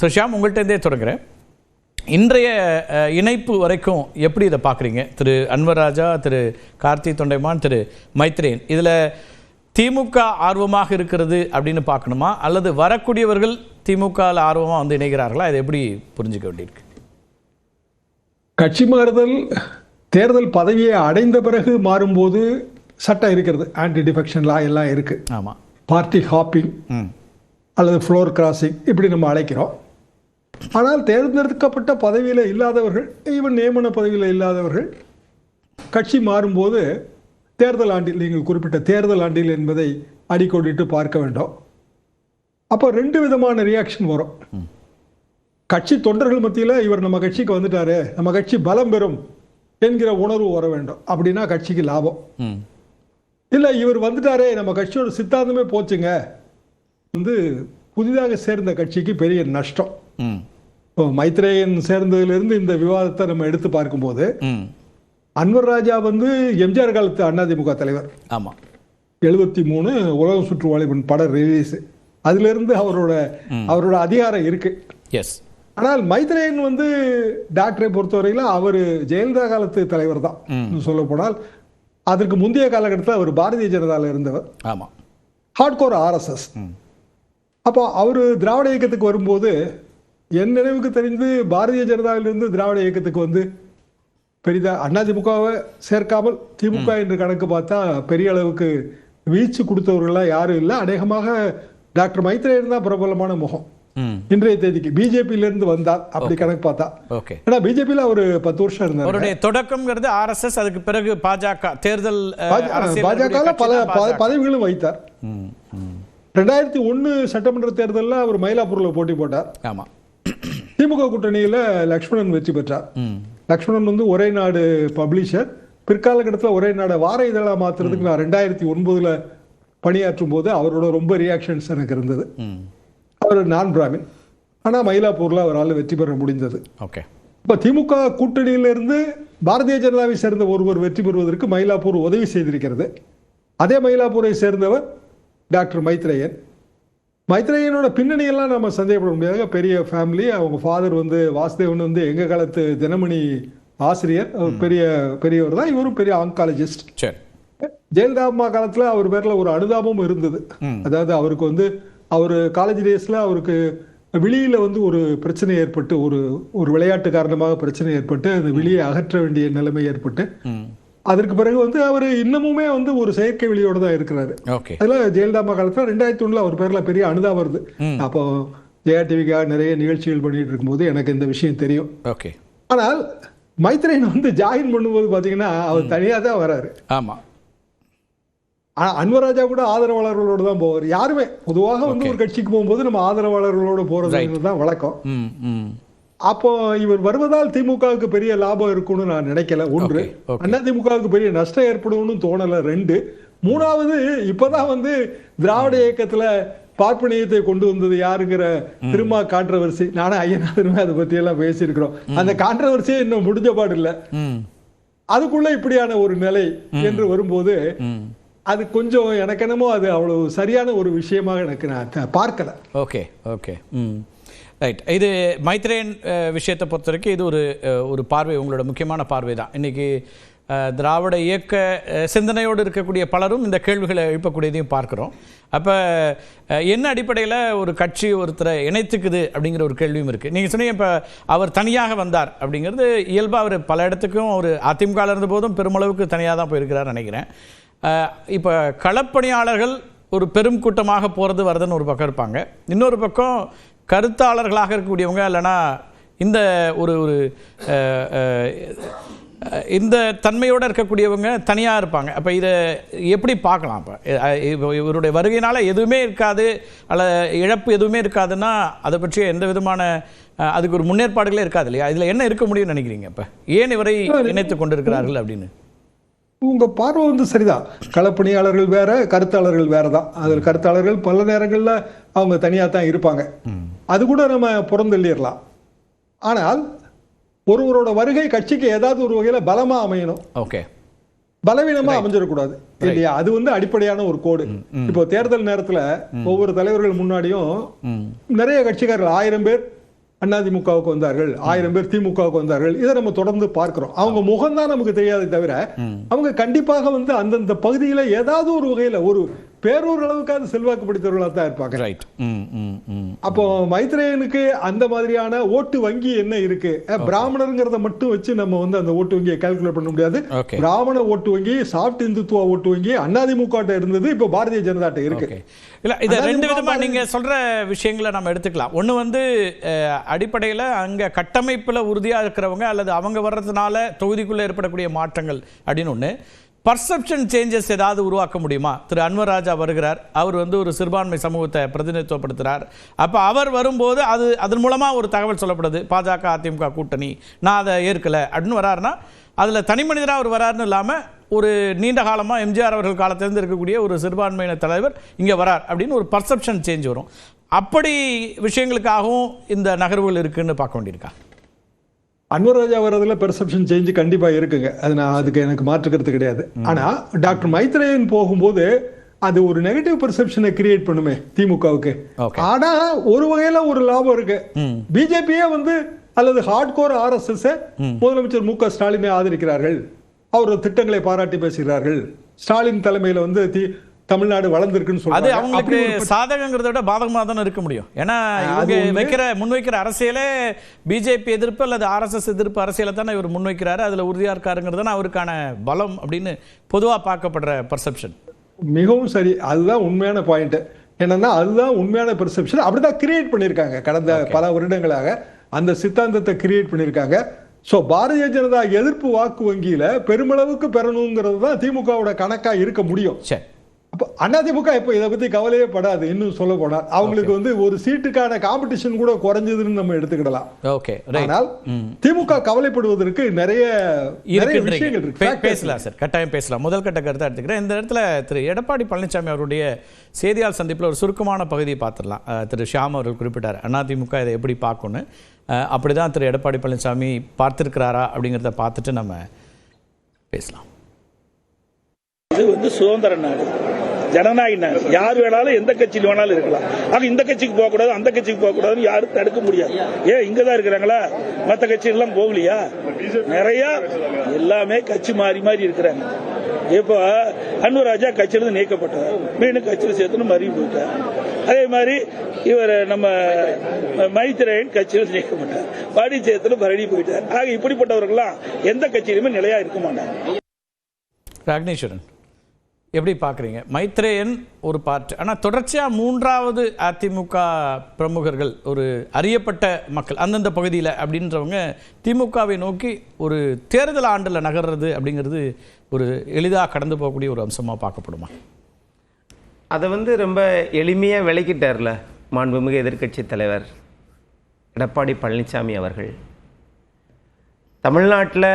திரு ஷியாம் உங்கள்கிட்டருந்தே தொடங்குறேன். இன்றைய இணைப்பு வரைக்கும் எப்படி இதை பார்க்குறீங்க? திரு அன்வர் ராஜா திரு கார்த்தி தொண்டைமான் திரு மைத்ரேன் இதில் திமுக ஆர்வமாக இருக்கிறது அப்படின்னு பார்க்கணுமா? அல்லது வரக்கூடியவர்கள் திமுகவில் ஆர்வமாக வந்து இணைகிறார்களா? இதை எப்படி புரிஞ்சுக்க வேண்டியிருக்கு? கட்சி மாறுதல் தேர்தல் பதவியை அடைந்த பிறகு மாறும்போது சட்டம் இருக்கிறது. ஆன்டி டிஃபெக்ஷன் லா எல்லாம் இருக்கு. ஆமாம் பார்ட்டி ஹாப்பிங் அல்லது ஃப்ளோர் கிராசிங் இப்படி நம்ம அழைக்கிறோம். ஆனால் தேர்ந்தெடுக்கப்பட்ட பதவியில் இல்லாதவர்கள் ஈவன் நியமன பதவியில் இல்லாதவர்கள் கட்சி மாறும்போது தேர்தல் ஆண்டில் நீங்கள் குறிப்பிட்ட தேர்தல் ஆண்டில் என்பதை அடிக்கோடிட்டு பார்க்க வேண்டும். அப்போ ரெண்டு விதமான ரியாக்ஷன் வரும். கட்சி தொண்டர்கள் மத்தியில் இவர் நம்ம கட்சிக்கு வந்துட்டாரு நம்ம கட்சி பலம் பெறும் என்கிற உணர்வு வர வேண்டும். அப்படின்னா கட்சிக்கு லாபம். இல்லை இவர் வந்துட்டாரே நம்ம கட்சியோட சித்தாந்தமே போச்சுங்க. வந்து புதிதாக சேர்ந்த கட்சிக்கு பெரிய நஷ்டம். மைத்ரேயன் சேர்ந்ததிலிருந்து இந்த விவாதத்தை நம்ம எடுத்து பார்க்கும்போது அன்வர் ராஜா வந்து எம்ஜிஆர் காலத்து அதிமுக தலைவர். ஆமாம் எழுபத்தி மூணு உலகம் சுற்று வாலிபன் படம் ரிலீஸ் அதிலிருந்து அவரோட அவரோட அதிகாரம் இருக்கு. எஸ் ஆனால் மைத்ரேயன் வந்து டாக்டரை பொறுத்தவரையில அவர் ஜெயலலிதா காலத்து தலைவர் தான். சொல்ல போனால் அதற்கு முந்தைய காலகட்டத்தில் அவர் பாரதிய ஜனதாவில் இருந்தவர். ஆமாம் ஹார்ட்கோர் ஆர்எஸ்எஸ் அப்போ அவர் திராவிட இயக்கத்துக்கு வரும்போது என் நினைவுக்கு தெரிந்து பாரதிய ஜனதாவிலிருந்து திராவிட இயக்கத்துக்கு வந்து பெரிதா அதிமுகவை சேர்க்காமல் திமுக என்று கணக்கு பார்த்தா பெரிய அளவுக்கு வீச்சு கொடுத்தவர்கள்லாம் யாரும் இல்லை. அநேகமாக டாக்டர் மைத்ரேயன் தான் பிரபலமான முகம். இன்றைய தேதிக்கு பிஜேபியில இருந்து வந்தார். அப்படி கணக்கு பார்த்தா. ஓகே. ஏன்னா பிஜேபியில அவர் பத்து வருஷம் இருந்தார். அவருடைய தொடக்கம்ங்கிறது ஆர்எஸ்எஸ் அதுக்கு பிறகு பாஜக தேர்தல் பாஜக பல. பதவிகளும் வைத்தார் ரெண்டாயிரத்தி ஒன்னு சட்டமன்ற தேர்தலில் அவர் மயிலாப்பூர்ல போட்டி போட்டார். ஆமாம் திமுக கூட்டணியில லக்ஷ்மணன் வெற்றி பெற்றார். லக்ஷ்மணன் வந்து ஒரே நாடு பப்ளிஷர் பிற்காலகட்டத்தில் ஒரே நாடு வார இதழா மாத்துறதுக்கு நான் ரெண்டாயிரத்தி ஒன்பதுல பணியாற்றும் போது அவரோட ரொம்ப ரியாக்ஷன்ஸ் எனக்கு இருந்தது. அவர் நான் பிராமின் ஆனா மயிலாப்பூர்ல அவரால் வெற்றி பெற முடிந்தது. ஓகே. இப்ப திமுக கூட்டணியிலிருந்து பாரதிய ஜனதாவை சேர்ந்த ஒருவர் வெற்றி பெறுவதற்கு மயிலாப்பூர் உதவி செய்திருக்கிறது. அதே மயிலாப்பூரை சேர்ந்தவர் டாக்டர் மைத்ரேயன். மைத்ரேயனோட பின்னணியெல்லாம் நம்ம சந்தேகப்பட முடியாது. பெரிய ஃபேமிலி அவங்க ஃபாதர் வந்து வாசுதேவன் வந்து எங்க காலத்து தினமணி ஆசிரியர். அவர் பெரிய பெரியவர் தான். இவரும் பெரிய ஆங்காலஜிஸ்ட் சரி. ஜெயலலிதா அம்மா காலத்துல அவர் பேர்ல ஒரு அனுதாபம் இருந்தது. அதாவது அவருக்கு வந்து அவர் காலேஜ் டேஸ்ல அவருக்கு விழியில வந்து ஒரு பிரச்சனை ஏற்பட்டு ஒரு ஒரு விளையாட்டு காரணமாக பிரச்சனை ஏற்பட்டு அந்த விழியை அகற்ற வேண்டிய நிலைமை ஏற்பட்டு அதற்கு பிறகு வந்து அவர் இன்னமுமே வந்து ஒரு செயற்கை விழியோட தான் இருக்கிறாரு. ஓகே. அதுல ஜெயலலிதா காலத்துல ரெண்டாயிரத்தி ஒண்ணுல அவர் பேர்ல பெரிய அனுதாபம் வருது. அப்போ ஜெயா டிவிக்காக நிறைய நிகழ்ச்சிகள் பண்ணிட்டு இருக்கும்போது எனக்கு இந்த விஷயம் தெரியும். ஓகே. ஆனால் மைத்ரேயன் வந்து ஜாயின் பண்ணும்போது பாத்தீங்கன்னா அவர் தனியா தான் வராரு. ஆமாம் ஆனா அன்வராஜா கூட ஆதரவாளர்களோட தான் போவார். யாருமே. பொதுவாக வந்து ஒரு கட்சிக்கு போகும்போது நம்ம ஆதரவாளர்களோட போறது தான் வழக்கம். அப்போ இவர் வருவதால் திமுகவுக்கு பெரிய லாபம் இருக்கும்னு நான் நினைக்கல. ஒன்று அண்ணா திமுகவுக்கு பெரிய நஷ்டம் ஏற்படும்னு தோணல. ரெண்டு மூணாவது இப்பதான் வந்து திராவிட இயக்கத்துல பார்ப்பனியத்தை கொண்டு வந்தது யாருங்கிற திருமா கான்ட்ரவர்சி. நானும் ஐயனாதருமே அதை பத்தி எல்லாம் பேசியிருக்கிறோம். அந்த கான்ட்ரவர்சியே இன்னும் முடிஞ்ச பாடு இல்ல. அதுக்குள்ள இப்படியான ஒரு நிலை என்று வரும்போது அது கொஞ்சம் எனக்கு என்னமோ அது அவ்வளவு சரியான ஒரு விஷயமாக எனக்கு நான் பார்க்கல. Okay okay. ரைட் இது மைத்ரேயன் விஷயத்தை பொறுத்த வரைக்கும் இது ஒரு ஒரு பார்வை உங்களோட முக்கியமான பார்வை தான். இன்னைக்கு திராவிட இயக்க சிந்தனையோடு இருக்கக்கூடிய பலரும் இந்த கேள்விகளை எழுப்பக்கூடியதையும் பார்க்குறோம். அப்போ என்ன அடிப்படையில் ஒரு கட்சி ஒருத்தரை இணைத்துக்குது அப்படிங்கிற ஒரு கேள்வியும் இருக்குது நீங்கள் சொன்னீங்க இப்போ அவர் தனியாக வந்தார் அப்படிங்கிறது இயல்பாக அவர் பல இடத்துக்கும் அவர் அதிமுகவில் இருந்த போதும் பெருமளவுக்கு தனியாக தான் போயிருக்கிறார் நினைக்கிறேன். இப்போ களப்பணியாளர்கள் ஒரு பெரும் கூட்டமாக போகிறது வருதுன்னு ஒரு பக்கம் இருப்பாங்க. இன்னொரு பக்கம் கருத்தாளர்களாக இருக்கக்கூடியவங்க இல்லைன்னா இந்த ஒரு ஒரு இந்த தன்மையோடு இருக்கக்கூடியவங்க தனியாக இருப்பாங்க. அப்போ இதை எப்படி பார்க்கலாம் இப்போ இவருடைய வருகையினால் எதுவுமே இருக்காது அல்ல இழப்பு எதுவுமே இருக்காதுன்னா அதை பற்றிய எந்த விதமான அதுக்கு ஒரு முன்னேற்பாடுகளே இருக்காது இல்லையா? இதில் என்ன இருக்க முடியும்னு நினைக்கிறீங்க இப்போ ஏன் இவரை இணைத்து கொண்டிருக்கிறார்கள் அப்படின்னு? உங்க பார்வை வந்து சரிதான். களப்பணியாளர்கள் வேற கருத்தாளர்கள் வேற தான் அதில் கருத்தாளர்கள் பல நேரங்கள்ல அவங்க தனியா தான் இருப்பாங்க அது கூட நம்ம புறந்தள்ளிடலாம் ஆனால் ஒருவரோட வருகை கட்சிக்கு ஏதாவது ஒரு வகையில பலமா அமையணும். ஓகே. பலவீனமா அமைஞ்சிடக்கூடாது. இல்லையா? அது வந்து அடிப்படையான ஒரு கோடு. இப்போ தேர்தல் நேரத்துல ஒவ்வொரு தலைவர்கள் முன்னாடியும் நிறைய கட்சிக்காரர்கள் ஆயிரம் பேர் அதிமுகவுக்கு வந்தார்கள் ஆயிரம் பேர் திமுகவுக்கு வந்தார்கள். இதை நம்ம தொடர்ந்து பார்க்கிறோம். அவங்க முகம்தான் நமக்கு தெரியாதே தவிர அவங்க கண்டிப்பாக வந்து அந்தந்த பகுதியில ஏதாவது ஒரு வகையில ஒரு பேரூர் அளவுக்காவது செல்வாக்கு பிடித்தவர்களாக தான் இருப்பாங்க. ரைட் அப்போ மைத்ரேயனுக்கு அந்த மாதிரியான ஓட்டு வங்கி என்ன இருக்கு? பிராமணருங்கிறத மட்டும் வச்சு நம்ம வந்து அந்த ஓட்டு வங்கியை கால்குலேட் பண்ண முடியாது. பிராமண ஓட்டு வங்கி சாஃப்ட் இந்துத்துவ ஓட்டு வங்கி அதிமுக இருந்தது இப்போ பாரதிய ஜனதாட்ட இருக்கு. இல்ல இத ரெண்டு விதமா நீங்க சொல்ற விஷயங்களை நம்ம எடுத்துக்கலாம். ஒண்ணு வந்து அடிப்படையில அங்க கட்டமைப்புல உறுதியா இருக்கிறவங்க அல்லது அவங்க வர்றதுனால தொகுதிக்குள்ள ஏற்படக்கூடிய மாற்றங்கள் அப்படின்னு ஒண்ணு. பர்செப்ஷன் சேஞ்சஸ் ஏதாவது உருவாக்க முடியுமா? திரு. அன்வர் ராஜா வருகிறார். அவர் வந்து ஒரு சிறுபான்மை சமூகத்தை பிரதிநிதித்துவப்படுத்துகிறார் அப்போ அவர் வரும்போது அது அதன் மூலமாக ஒரு தகவல் சொல்லப்படுது. பாஜக அதிமுக கூட்டணி. நான் அதை ஏற்கலை. அப்படின்னு வராருன்னா அதில் தனி மனிதராக அவர் வராருன்னு இல்லாமல் ஒரு நீண்ட காலமாக எம்ஜிஆர் அவர்கள் காலத்திலேருந்து இருக்கக்கூடிய ஒரு சிறுபான்மையின தலைவர் இங்கே வரார் அப்படின்னு ஒரு பர்செப்ஷன் சேஞ்ச் வரும். அப்படி விஷயங்களுக்காகவும் இந்த நகர்வுகள் இருக்குன்னு பார்க்க வேண்டியிருக்கா? அன்வர் ராஜா வர்றதுல பெர்செப்ஷன் சேஞ்ச் கண்டிப்பா இருக்குங்க. அது நான் அதுக்கு எனக்கு மாற்றுக்கிறது கிடையாது. ஆனா டாக்டர் மைத்ரேயன் போகும்போது அது ஒரு நெகட்டிவ் பெர்செப்ஷனை கிரியேட் பண்ணுமே திமுகவுக்கு. ஆனா ஒரு வகையில ஒரு லாபம் இருக்கு. பிஜேபியே வந்து அல்லது ஹார்ட்கோர் ஆர்எஸ்எஸ் முதலமைச்சர் மு க ஸ்டாலினை ஆதரிக்கிறார்கள். அவரது திட்டங்களை பாராட்டி பேசுகிறார்கள். ஸ்டாலின் தலைமையில வந்து தமிழ்நாடு வளர்ந்திருக்குன்னு அது சொல்றாங்க அவங்களுக்கு அப்படி ஒரு சாதகங்கிறத விட பாதகமாக தானே இருக்க முடியும். ஏன்னா இவங்க. வைக்கிற முன்வைக்கிற அரசியலே பிஜேபி எதிர்ப்பு அல்லது ஆர்எஸ்எஸ் எதிர்ப்பு அரசியலை தானே இவர் முன்வைக்கிறாரு. அதுல உறுதியா இருக்காருங்கிறது தானே அவருக்கான பலம் அப்படின்னு பொதுவா பார்க்கப்படுற பர்செப்ஷன் மிகவும் சரி. அதுதான் உண்மையான பாயிண்ட் என்னன்னா அதுதான் உண்மையான பெர்செப்ஷன் அப்படிதான் கிரியேட் பண்ணியிருக்காங்க. கடந்த பல வருடங்களாக அந்த சித்தாந்தத்தை கிரியேட் பண்ணியிருக்காங்க. ஸோ பாரதிய ஜனதா எதிர்ப்பு வாக்கு வங்கியில பெருமளவுக்கு பெறணுங்கிறது தான் திமுகவோட கணக்கா இருக்க முடியும். சரி. அப்போ அதிமுக இப்போ இதை பத்தி கவலையே படாது இன்னும் சொல்ல போனால் அவங்களுக்கு வந்து ஒரு சீட்டுக்கான காம்படிஷன் கூட குறைஞ்சதுன்னு நம்ம எடுத்துக்கிடலாம். ஓகே ஆனால் திமுக கவலைப்படுவதற்கு நிறைய நிறைய விஷயங்கள் இருக்கு. பேசலாம் சார். கட்டாயம் பேசலாம். முதல் கட்ட கருத்தை எடுத்துக்கிறேன் இந்த இடத்துல திரு எடப்பாடி பழனிசாமி அவருடைய செய்தியாளர் சந்திப்பில் ஒரு சுருக்கமான பகுதியை பார்த்துடலாம். திரு ஷியாம் அவர்கள் குறிப்பிட்டார். அதிமுக இதை எப்படி பார்க்கணும் அஹ், அப்படிதான் திரு எடப்பாடி பழனிசாமி பார்த்திருக்கிறாரா அப்படிங்கிறத பார்த்துட்டு நம்ம பேசலாம். இது வந்து சுதந்திர நாடு. ஜனநாயக நாடு. யார் வேணாலும் எந்த கட்சியில் வேணாலும் இருக்கலாம். ஆக இந்த கட்சிக்கு போக கூடாது அந்த கட்சிக்கு போக கூடாதுன்னு யாரும் தடுக்க முடியாது. ஏன் இங்க தான் இருக்கிறாங்களா? மற்ற கட்சியெல்லாம் போகலையா? நிறைய எல்லாமே கட்சி மாறி மாறி இருக்கிறாங்க. இப்போ அன்புராஜா கட்சியிலிருந்து நீக்கப்பட்டார். மீண்டும் கட்சியில் சேர்த்துன்னு மறுபடி போயிட்டார். அதே மாதிரி இவர் நம்ம மைத்திரையன் கட்சியில் நீக்கப்பட்டார். பாடி சேர்த்துன்னு மறுபடியும் போயிட்டார். ஆக இப்படிப்பட்டவர்கள்லாம் எந்த கட்சியிலுமே நிலையா இருக்க மாட்டாங்க. ராக்னேஸ்வரன் எப்படி பார்க்குறீங்க? மைத்ரேயன் ஒரு பார்ட் ஆனால் தொடர்ச்சியாக மூன்றாவது அதிமுக பிரமுகர்கள் ஒரு அறியப்பட்ட மக்கள் அந்தந்த பகுதியில் அப்படின்றவங்க திமுகவை நோக்கி ஒரு தேர்தல் ஆண்டில் நகர்றது அப்படிங்கிறது ஒரு எளிதாக கடந்து போகக்கூடிய ஒரு அம்சமாக பார்க்கப்படுமா? அதை வந்து ரொம்ப எளிமையாக விளக்கிட்டார்ல மாண்புமிகு எதிர்க்கட்சி தலைவர் எடப்பாடி பழனிசாமி அவர்கள். தமிழ்நாட்டில்